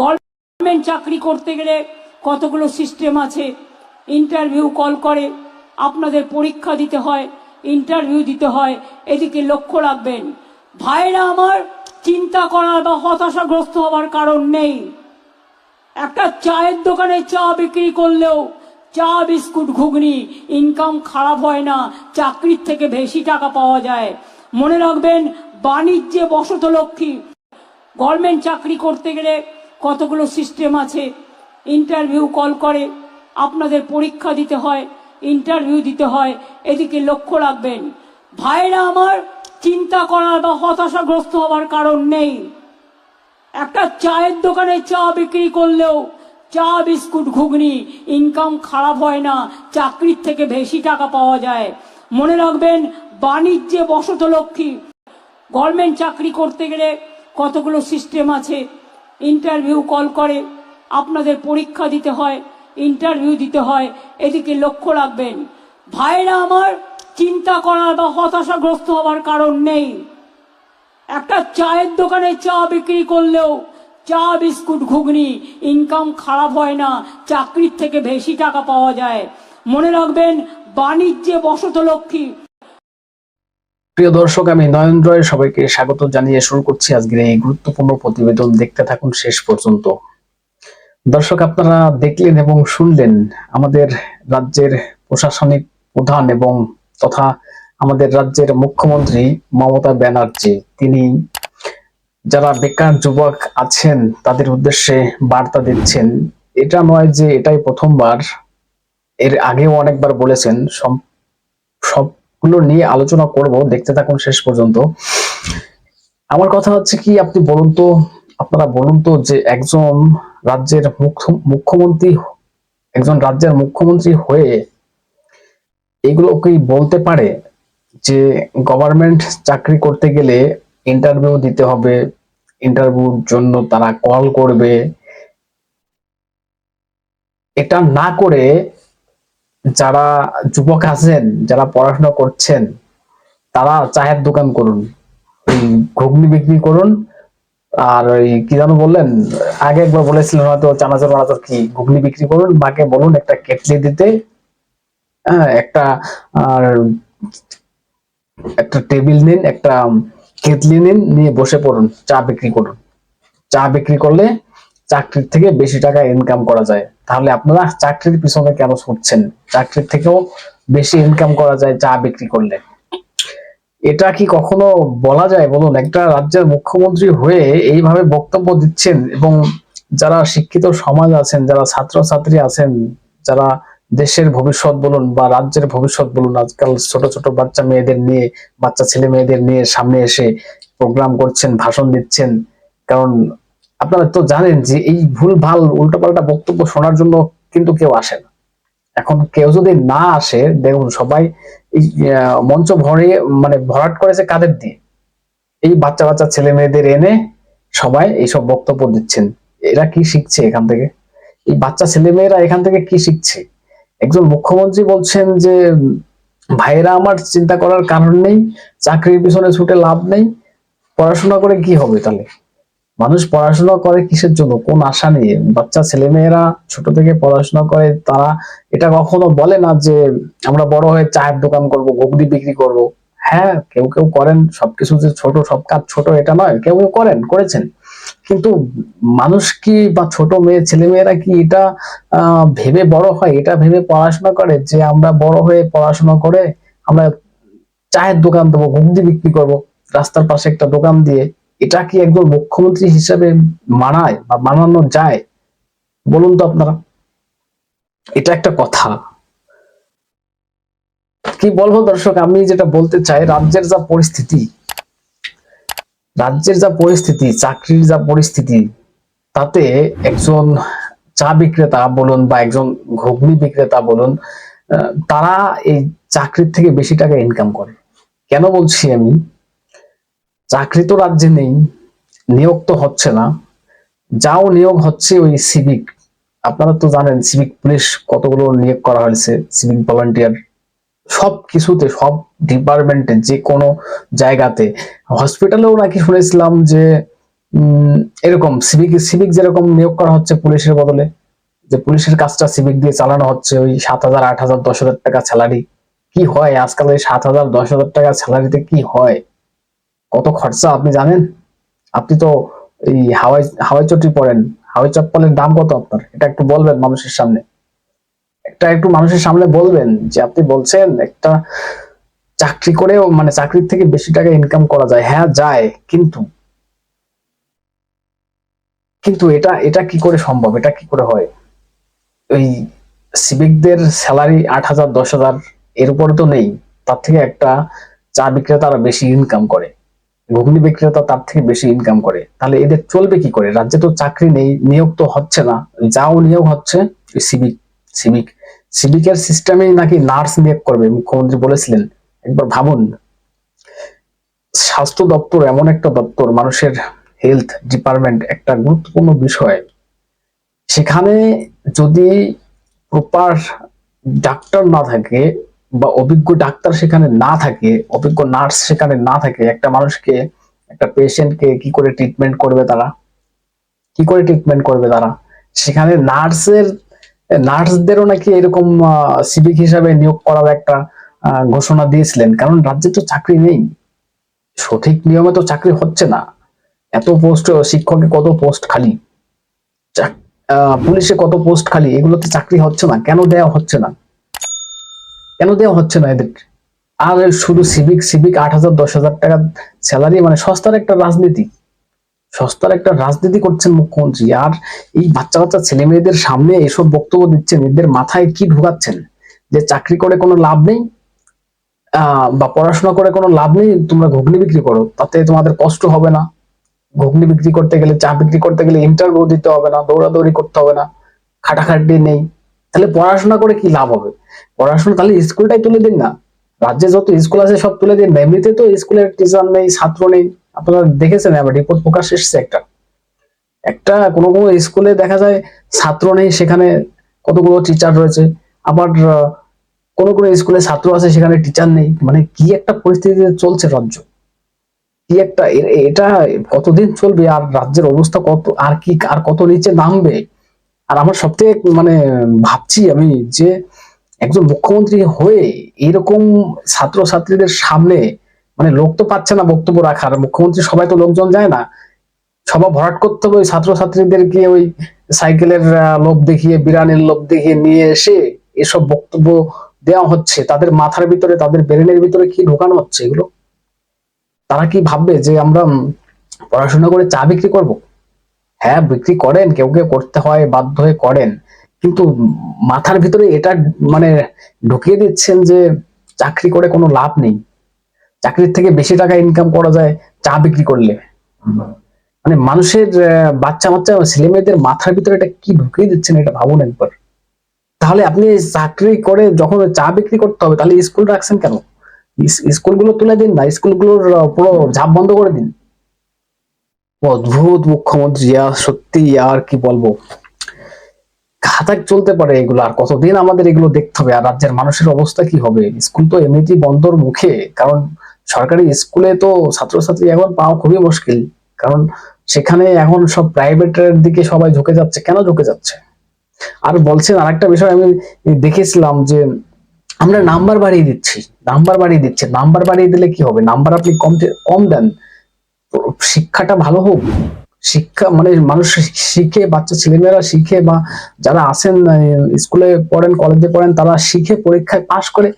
Government চাকরি করতে গেলে কতগুলো সিস্টেম আছে? ইন্টারভিউ কল করে, আপনাদের পরীক্ষা দিতে হয়, ইন্টারভিউ দিতে হয়, এদিকে লক্ষ্য রাখবেন। ভাইরা আমার, চিন্তা করার বা হতাশাগ্রস্ত হওয়ার কারণ নেই। একটা চায়ের দোকানে চা বিক্রি করলেও চা, বিস্কুট, ঘুগনি ইনকাম খারাপ হয় না, চাকরির থেকে বেশি টাকা পাওয়া যায়। মনে রাখবেন, বাণিজ্যে বসত লক্ষ্মী। গভর্নমেন্ট চাকরি করতে গেলে কতগুলো সিস্টেম আছে, ইন্টারভিউ কল করে, আপনাদের পরীক্ষা দিতে হয়, ইন্টারভিউ দিতে হয়, এদিকে লক্ষ্য রাখবেন। ভাইরা আমার, চিন্তা করার বা হতাশাগ্রস্ত হওয়ার কারণ নেই। একটা চায়ের দোকানে চা বিক্রি করলেও চা, বিস্কুট, ঘুগনি ইনকাম খারাপ হয় না, চাকরির থেকে বেশি টাকা পাওয়া যায়। মনে রাখবেন, বাণিজ্যে বসত লক্ষ্মী। গভর্নমেন্ট চাকরি করতে গেলে কতগুলো সিস্টেম আছে ইন্টারভিউ কল করে, আপনাদের পরীক্ষা দিতে হয় ইন্টারভিউ দিতে হয়, এদিকে লক্ষ্য রাখবেন, ভাইরা আমার চিন্তা করার বা হতাশাগ্রস্ত হওয়ার কারণ নেই। একটা চায়ের দোকানে চা বিক্রি করলেও চা, বিস্কুট, ঘুগনি ইনকাম খারাপ হয় না, চাকরির থেকে বেশি টাকা পাওয়া যায়। মনে রাখবেন, বাণিজ্যে বসত লক্ষ্মী প্রিয় দর্শক, আমি নয়ন রয়। সবাইকে স্বাগত জানিয়ে শুরু করছি আজকের এই গুরুত্বপূর্ণ প্রতিবেদন। দেখতে থাকুন শেষ পর্যন্ত। দর্শক, আপনারা দেখলেন এবং শুনলেন আমাদের রাজ্যের প্রশাসনিক প্রধান এবং তথা আমাদের রাজ্যের মুখ্যমন্ত্রী মমতা ব্যানার্জি। তিনি যারা বেকার যুবক আছেন, তাদের উদ্দেশ্যে বার্তা দিচ্ছেন। এটা নয় যে এটাই প্রথমবার, এর আগেও অনেকবার বলেছেন, সব সবগুলো নিয়ে আলোচনা করব, দেখতে থাকুন শেষ পর্যন্ত। আমার কথা হচ্ছে কি, আপনি বলুন তো, আপনারা বলুন তো যে একজন রাজ্যের মুখ্যমন্ত্রী, একজন রাজ্যের মুখ্যমন্ত্রী হয়ে এগুলো কি বলতে পারে? যে গভর্নমেন্ট চাকরি করতে গেলে ইন্টারভিউ দিতে হবে ইন্টারভিউর জন্য তারা কল করবে। এটা না করে যারা যুবক আছেন, যারা পড়াশোনা করছেন, তারা চায়ের দোকান করুন ঘুগনি বিক্রি করুন, আর ওই কি যেন বললেন, আগে একবার বলেছিলেন হয়তো চানাচুর বানাচুর কি ঘুগনি বিক্রি করুন, মাকে বলুন একটা কেটলি দিতে হ্যাঁ একটা, আর একটা টেবিল নিন, একটা কেটলি নিন, নিয়ে বসে পড়ুন, চা বিক্রি করুন। চা বিক্রি করলে চাকরির থেকে বেশি টাকা ইনকাম করা যায়। তাহলে আপনারা চাকরির পিছনে কেন ছুটছেন? চাকরির থেকেও বেশি ইনকাম করা যায় চা বিক্রি করলে। এটা কি কখনো বলা যায়? বলুন, একটা রাজ্যের মুখ্যমন্ত্রী হয়ে এইভাবে বক্তব্য দিচ্ছেন এবং যারা শিক্ষিত সমাজ আছেন, যারা ছাত্রছাত্রী আছেন, যারা দেশের ভবিষ্যৎ বলুন বা রাজ্যের ভবিষ্যৎ বলুন, আজকাল ছোট ছোট বাচ্চা মেয়েদের নিয়ে, বাচ্চা ছেলে মেয়েদের নিয়ে সামনে এসে প্রোগ্রাম করছেন, ভাষণ দিচ্ছেন। কারণ আপনারা তো জানেন যে এই ভুল ভালো উল্টোপাল্টা বক্তব্য শোনার জন্য কিন্তু কেউ আসে না। এখন কেউ যদি না আসে, দেখুন সবাই এই মঞ্চ ভরে মানে ভরাট করেছে কাদের দিয়ে? এই বাচ্চা বাচ্চা ছেলে মেয়েদের এনে সবাই এইসব বক্তব্য দিচ্ছেন। এরা কি শিখছে এখান থেকে? এই বাচ্চা ছেলে মেয়েরা এখান থেকে কি শিখছে? একজন মুখ্যমন্ত্রী বলছেন যে, ভাইয়েরা, আমার চিন্তা করার কারণ নেই, চাকরির পিছনে ছুটে লাভ নেই, পড়াশোনা করে কি হবে তাহলে? মানুষ পড়াশোনা করে কিসের জন্য? কোন আশা নিয়ে বাচ্চা, ছেলেমেয়েরা ছোট থেকে পড়াশোনা করে, তারা এটা কখনো বলে না যে আমরা বড় হয়ে চায়ের দোকান করব, ঘুগনি বিক্রি করব। হ্যাঁ কেউ কেউ করেন। সবকিছু যে ছোট, সব কাজ ছোট, এটা নয়। কেউ কেউ করেন, করেছেন। কিন্তু মানুষ কি বা ছোট মেয়ে ছেলে মেয়েরা কি এটা ভেবে বড় হয়? এটা ভেবে পড়াশোনা করে যে আমরা বড় হয়ে পড়াশোনা করে আমরা চায়ের দোকান দেবো, ঘুগনি বিক্রি করব। রাস্তার পাশে একটা দোকান দিয়ে এটা কি একজন মুখ্যমন্ত্রী হিসেবে মানায় বা মানানো যায়? বলুন তো আপনারা। এটা একটা কথা। কি বলব দর্শক, আমি যেটা বলতে চাই, রাজ্যের যা পরিস্থিতি, রাজ্যের যা পরিস্থিতি, চাকরির যা পরিস্থিতি, তাতে একজন চা বিক্রেতা বলুন বা একজন ঘুগনি বিক্রেতা বলুন তারা এই চাকরির থেকে বেশি টাকা ইনকাম করে। কেন বলছি আমি? চাকরি তো রাজ্যে নেই, নিয়োগ তো হচ্ছে না। যাও নিয়োগ হচ্ছে ওই সিভিক আপনারা তো জানেন সিভিক পুলিশ কতগুলো নিয়োগ করা হয়েছে সিভিক ভলান্টিয়ার সব কিছুতে, সব ডিপার্টমেন্টে যে কোনো জায়গাতে। হসপিটালেও নাকি শুনেছিলাম যে এরকম সিভিক সিভিক যেরকম নিয়োগ করা হচ্ছে পুলিশের বদলে, যে পুলিশের কাজটা সিভিক দিয়ে চালানো হচ্ছে, ওই সাত হাজার, আট হাজার, দশ হাজার টাকা স্যালারি কি হয়? আজকাল এই সাত হাজার, দশ হাজার টাকা স্যালারিতে কি হয়? কত খরচা আপনি জানেন? আপনি তো এই হাওয়াই হাওয়াই চটি পরেন। হাওয়াই চপ্পলের দাম কত আপনার? এটা একটু বলবেন মানুষের সামনে। একটা একটু মানুষের সামনে বলবেন যে আপনি বলছেন একটা চাকরি করেও মানে চাকরির থেকে বেশি টাকা ইনকাম করা যায়। হ্যাঁ যায়, কিন্তু কিন্তু এটা এটা কি করে সম্ভব? এটা কি করে হয়? ওই সিভিকদের স্যালারি আট হাজার, দশ হাজার, এর উপরে তো নেই। তার থেকে একটা চা বিক্রেতারা বেশি ইনকাম করে। ঘুগনি বিক্রেতা তার থেকে বেশি ইনকাম করে। তাহলে এদের চলবে কি করে? রাজ্যে তো চাকরি নেই, নিয়োগ তো হচ্ছে না। যাও নিয়োগ হচ্ছে সিভিক সিভিক সিভিকের সিস্টেমেই নাকি নার্স নিয়োগ করবে, মুখ্যমন্ত্রী বলেছিলেন। একবার ভাবুন, স্বাস্থ্য দপ্তর এমন একটা দপ্তর, মানুষের হেলথ ডিপার্টমেন্ট একটা গুরুত্বপূর্ণ বিষয়। সেখানে যদি প্রপার ডাক্তার না থাকে বা অভিজ্ঞ ডাক্তার সেখানে না থাকে, অভিজ্ঞ নার্স সেখানে না থাকে, একটা মানুষকে, একটা পেশেন্টকে কি করে ট্রিটমেন্ট করবে তারা? কি করে ট্রিটমেন্ট করবে তারা? সেখানে নার্সের, নার্সদেরও নাকি এরকম সিভিক হিসাবে নিয়োগ করার একটা ঘোষণা দিয়েছিলেন। কারণ রাজ্যে তো চাকরি নেই। সঠিক নিয়মে তো চাকরি হচ্ছে না। এত পোস্ট, শিক্ষকে কত পোস্ট খালি? পুলিশে কত পোস্ট খালি? এগুলোতে চাকরি হচ্ছে না। কেন দেওয়া হচ্ছে না? কেন দেওয়া হচ্ছে না এদের আর শুধু সিভিক সিভিক আট হাজার, দশ হাজার টাকা স্যালারি মানে সস্তার একটা রাজনীতি। সস্তার একটা রাজনীতি করছেন মুখ্যমন্ত্রী। আর এই বাচ্চা বাচ্চা ছেলে মেয়েদের সামনে এসব বক্তব্য দিচ্ছেন, এদের মাথায় কি ঢুকাচ্ছেন? যে চাকরি করে কোনো লাভ নেই বা পড়াশোনা করে কোনো লাভ নেই, তোমরা ঘুগনি বিক্রি করো, তাতে তোমাদের কষ্ট হবে না। ঘুগনি বিক্রি করতে গেলে, চা বিক্রি করতে গেলে ইন্টারভিউ দিতে হবে না, দৌড়াদৌড়ি করতে হবে না খাটাখাটি নেই। তাহলে পড়াশোনা করে কি লাভ হবে? পড়াশোনা তাহলে স্কুলটাই তুলে দিন না। রাজ্যে যত স্কুল আছে সব তুলে দিন। এমনিতে তো স্কুলের টিচার নেই, ছাত্র নেই। আপনারা দেখেছেন আবার রিপোর্ট প্রকাশ এসছে একটা। একটা কোনো কোনো স্কুলে দেখা যায় ছাত্র নেই, সেখানে কতগুলো টিচার রয়েছে। আবার কোনো কোনো স্কুলে ছাত্র আছে, সেখানে টিচার নেই। মানে কি একটা পরিস্থিতিতে চলছে রাজ্য? কি একটা এটা কতদিন চলবে? আর রাজ্যের অবস্থা কত, আর কি, আর কত নিচে নামবে? আর আমার সবথেকে মানে ভাবছি আমি যে একজন মুখ্যমন্ত্রী হয়ে এরকম ছাত্রছাত্রীদের সামনে মানে লোক তো পাচ্ছে না বক্তব্য রাখার, মুখ্যমন্ত্রী সবাই তো লোকজন যায় না। সভা ভরাট করতে হবে ওই ছাত্রছাত্রীদেরকে ওই সাইকেলের লোভ দেখিয়ে বিরানের লোভ দেখিয়ে নিয়ে এসে এসব বক্তব্য দেওয়া হচ্ছে। তাদের মাথার ভিতরে, তাদের ব্রেনের ভিতরে কি ঢোকানো হচ্ছে এগুলো? তারা কি ভাববে যে আমরা পড়াশোনা করে চা বিক্রি করব? হ্যাঁ বিক্রি করেন, কেউ কেউ করতে হয়, বাধ্য হয়ে করেন। কিন্তু মাথার ভিতরে এটা মানে ঢুকিয়ে দিচ্ছেন যে চাকরি করে কোনো লাভ নেই। চাকরির থেকে বেশি টাকা ইনকাম করা যায় চা বিক্রি করলে। মানে মানুষের বাচ্চা বাচ্চা ছেলে মেয়েদের মাথার ভিতরে এটা কি ঢুকিয়ে দিচ্ছেন এটা ভাবুন একবার। তাহলে আপনি চাকরি করে যখন চা বিক্রি করতে হবে, তাহলে স্কুল রাখছেন কেন? স্কুলগুলো তুলে দিন না, স্কুলগুলোর পুরো ঝাপ বন্ধ করে দিন। অদ্ভুত মুখ্যমন্ত্রী আর সত্যি আর কি বলব? খাতাক চলতে পারে এগুলো আর কতদিন আমাদের এগুলো দেখতে হবে? আর রাজ্যের মানুষের অবস্থা কি হবে? স্কুল তো এমনিতেই বন্ধর মুখে। কারণ সরকারি স্কুলে তো ছাত্রছাত্রী এখন পাওয়া খুবই মুশকিল। কারণ সেখানে এখন সব প্রাইভেটের দিকে সবাই ঝুঁকে যাচ্ছে। কেন ঝুঁকে যাচ্ছে? আর বলছেন আরেকটা বিষয়, আমি দেখেছিলাম যে আমরা নাম্বার বাড়িয়ে দিচ্ছি। নাম্বার বাড়িয়ে দিচ্ছে নাম্বার বাড়িয়ে দিলে কি হবে? নাম্বার আপনি কম কম দেন। শিক্ষাটা ভালো হোক, শিক্ষা মানে মানুষ শিখে, বাচ্চা ছেলেমেয়েরা শিখে বা যারা আসেন স্কুলে পড়েন, কলেজে পড়েন, তারা শিখে পরীক্ষায় পাশ করে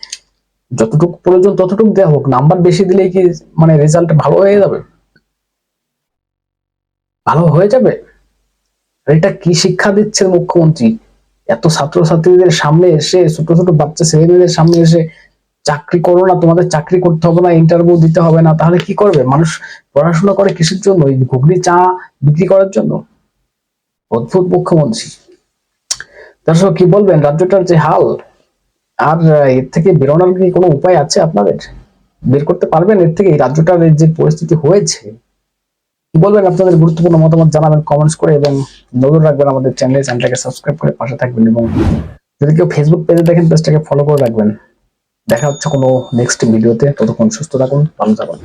যতটুকু প্রয়োজন ততটুকু দেওয়া হোক, নাম্বার বেশি দিলেই কি মানে রেজাল্ট ভালো হয়ে যাবে? ভালো হয়ে যাবে? এটা কি শিক্ষা দিচ্ছে মুখ্যমন্ত্রী? এত ছাত্রছাত্রীদের সামনে এসে, ছোট ছোট বাচ্চা ছেলেমেয়েদের সামনে এসে চাকরি করো না, তোমাদের চাকরি করতে হবে না ইন্টারভিউ দিতে হবে না, তাহলে কি করবে? মানুষ পড়াশোনা করে কিসের জন্য? এই ঘুগনি, চা বিক্রি করার জন্য? অদ্ভুত মুখ্যমন্ত্রী। দর্শক, কি বলবেন? রাজ্যটার যে হাল, আর এর থেকে বেরোনোর কি কোনো উপায় আছে আপনাদের? বের করতে পারবেন? এর থেকে এই রাজ্যটার যে পরিস্থিতি হয়েছে, কি বলবেন আপনাদের? গুরুত্বপূর্ণ মতামত জানাবেন কমেন্টস করে এবং নজর রাখবেন আমাদের চ্যানেলে চ্যানেলটাকে সাবস্ক্রাইব করে পাশে থাকবেন এবং যদি কেউ ফেসবুক পেজে দেখেন পেজটাকে ফলো করে রাখবেন। দেখা হচ্ছে কোনো নেক্সট ভিডিওতে ততক্ষণ সুস্থ থাকুন ভালো থাকুন।